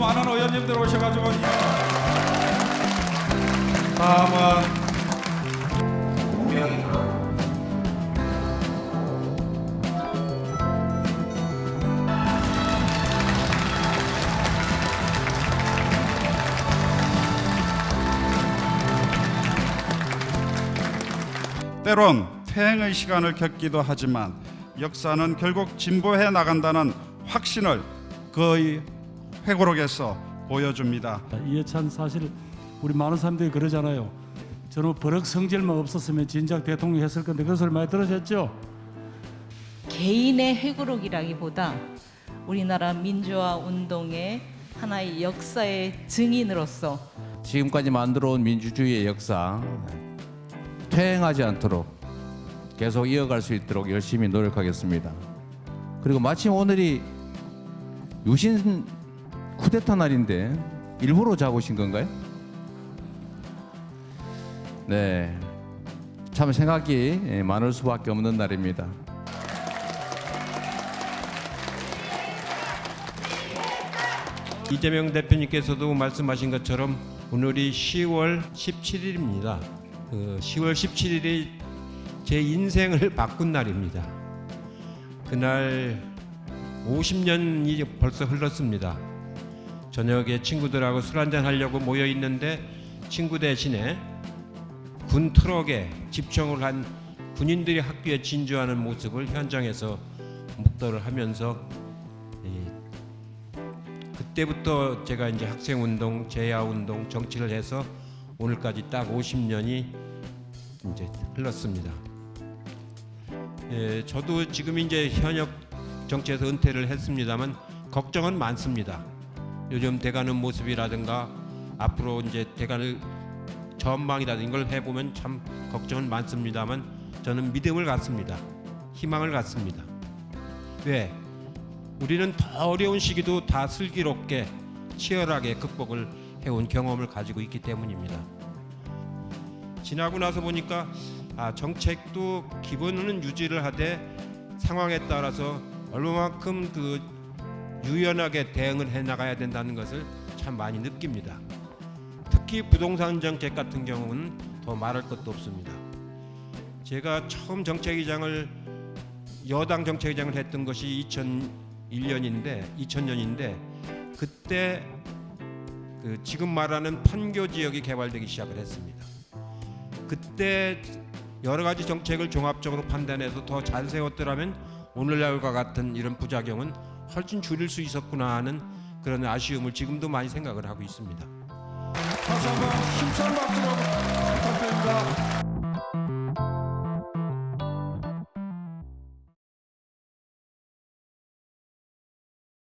많은 의원님들 오셔가지고. 다음은 때론 퇴행의 시간을 겪기도 하지만 역사는 결국 진보해 나간다는 확신을 거의 회고록에서 보여줍니다. 이해찬 사실 우리 많은 사람들이 그러잖아요. 저는 버럭 성질만 없었으면 진작 대통령 했을 건데 그 소리 많이 들으셨죠? 개인의 회고록이라기보다 우리나라 민주화 운동의 하나의 역사의 증인으로서 지금까지 만들어온 민주주의의 역사 퇴행하지 않도록 계속 이어갈 수 있도록 열심히 노력하겠습니다. 그리고 마침 오늘이 유신 쿠데타 날인데 일부러 잡으신 건가요? 네, 참 생각이 예, 많을 수밖에 없는 날입니다. 이재명 대표님께서도 말씀하신 것처럼 오늘이 10월 17일입니다. 그 10월 17일이 제 인생을 바꾼 날입니다. 그날 50년이 벌써 흘렀습니다. 저녁에 친구들하고 술 한잔 하려고 모여 있는데 친구 대신에 군 트럭에 집중을 한 군인들이 학교에 진주하는 모습을 현장에서 목도를 하면서 이 그때부터 제가 이제 학생 운동, 재야 운동, 정치를 해서 오늘까지 딱 50년이 이제 흘렀습니다. 예, 저도 지금 이제 현역 정치에서 은퇴를 했습니다만 걱정은 많습니다. 요즘 돼가는 모습이라든가 앞으로 이제 돼가는 전망이라든가 이걸 해보면 참 걱정은 많습니다만 저는 믿음을 갖습니다. 희망을 갖습니다. 왜? 우리는 더 어려운 시기도 다 슬기롭게 치열하게 극복을 해온 경험을 가지고 있기 때문입니다. 지나고 나서 보니까 아, 정책도 기본은 유지를 하되 상황에 따라서 얼마만큼 그 유연하게 대응을 해 나가야 된다는 것을 참 많이 느낍니다. 특히 부동산 정책 같은 경우는 더 말할 것도 없습니다. 제가 처음 정책위장을 여당 정책위장을 했던 것이 2001년인데 2000년인데 그때 그 지금 말하는 판교 지역이 개발되기 시작을 했습니다. 그때 여러 가지 정책을 종합적으로 판단해서 더 잘 세웠더라면 오늘날과 같은 이런 부작용은 훨씬 줄일 수 있었구나 하는 그런 아쉬움을 지금도 많이 생각을 하고 있습니다. 다시 한번 힘찬 박수로 부탁드립니다.